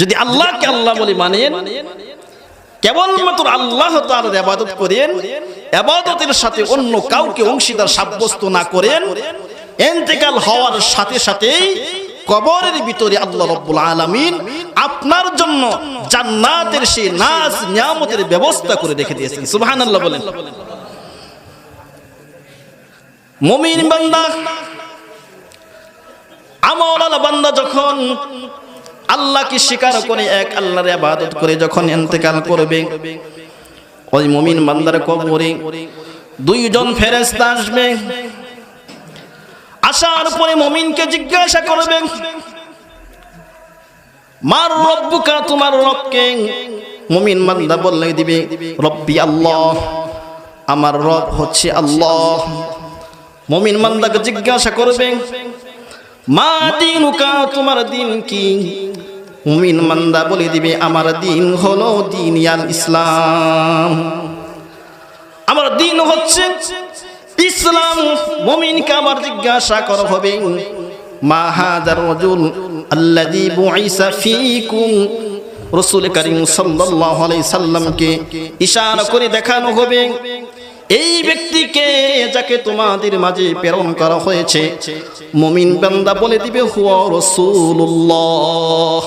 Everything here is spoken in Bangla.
যদি আল্লাহকে আল্লাহ বলে মানেন, কেবলমাত্র আল্লাহ তার আবাদত করেন আবাদতের সাথে অন্য কাউকে অংশীদার সাব্যস্ত না করেন, এন্তেকাল হওয়ার সাথে সাথেই কবরের ভিতরে আল্লাহ রব্বুল আলামিন আপনার জন্য জান্নাতের সেই নাজ নিয়ামতের ব্যবস্থা করে রেখে দিয়েছেন। সুবহানাল্লাহ বলেন। মুমিন বান্দা, আমল বান্দা যখন আল্লাহকে স্বীকার করে এক আল্লাহর ইবাদত করে যখন ইন্তেকাল করবে? ওই মুমিন বান্দার কবরে দুইজন ফেরেশতা আসবে। আসার পরে মুমিনকে জিজ্ঞাসা করবে, মার রব্বুকা তোমার রবকে? মুমিন বান্দা বললে দিবে, রব্বি আল্লাহ, আমার রব হচ্ছে আল্লাহ। মুমিন বান্দাকে জিজ্ঞাসা করবে, মা দিনুকা, তোমার দিন কি? মুমিন মান্দা বলে দিবে, আমার দিন হলো দিন ইয়াল ইসলাম। আমার দিন হচ্ছে ইসলাম। মুমিনকে আমার জিজ্ঞাসা করা হবে, মা হাদার রাজুল আল্লাযী বুইসা ফীকুম? রাসূল করিম সাল্লাল্লাহু আলাইহি সাল্লামকে ইশারা করে দেখানো হবে, এই ব্যক্তিকে যাকে তোমাদের মাঝে প্রেরণ করা হয়েছে, মুমিন বান্দা বলে দিবে, হুয়া রাসূলুল্লাহ।